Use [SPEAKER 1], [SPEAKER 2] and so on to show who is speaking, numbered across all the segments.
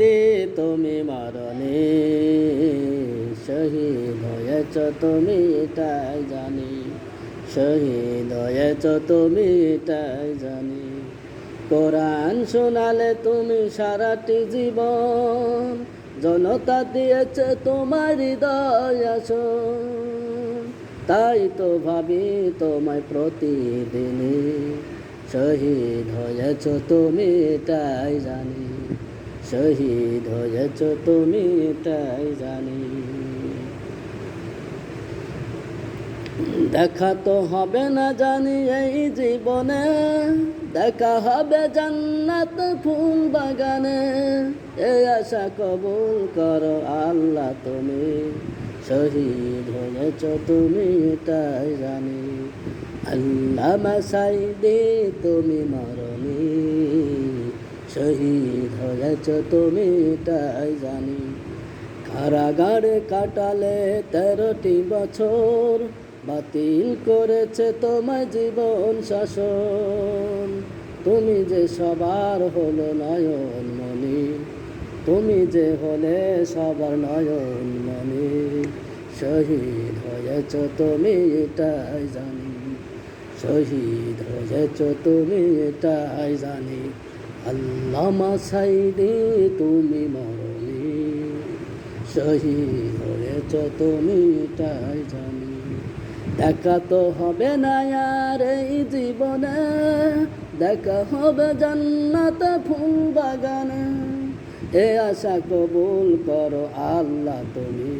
[SPEAKER 1] দে তুমি মরণে, শহীদ হয়েছ তুমি এটাই জানি, শহীদ হয়েছ তুমি এটাই জানি। কোরআন শোনালে তুমি সারাটি জীবন জনতা দিয়েছে তোমার হৃদয় তাই তো ভাবি তোমায় প্রতিদিনই, শহীদ হয়েছ তুমি এটাই জানি। শহীদ হয়েছ তুমি এটাই জানি। দেখা তো হবে না জানি এই জীবনে, দেখা হবে জান্নাত ফুল বাগানে। এই আশা কবুল করো আল্লাহ তুমি, শহীদ হয়েছ তুমি এটাই জানি। আল্লাহ মাসাই দে তুমি মরণি। শহীদ হয়েছ তুমি এটাই জানি। কারাগারে কাটালে তেরোটি বছর, বাতিল করেছে তোমার জীবন শাসন। তুমি যে সবার হলো নয়ন মনি তুমি যে হলে সবার নয়ন মনি শহীদ হয়েছ তুমি এটাই জানি, শহীদ হয়েছ তুমি এটাই জানি। আল্লামা সাইদে তুমি মরণি, শহীদ হয়েছ তুমি তাই জানি। দেখা তো হবে না আর এই জীবনে, দেখা হবে জান্নাত ফুল বাগানে। এ আশা কবুল করো আল্লাহ তুমি,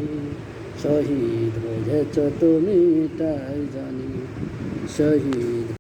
[SPEAKER 1] শহীদ হয়েছ তুমি এটাই জানি। শহীদ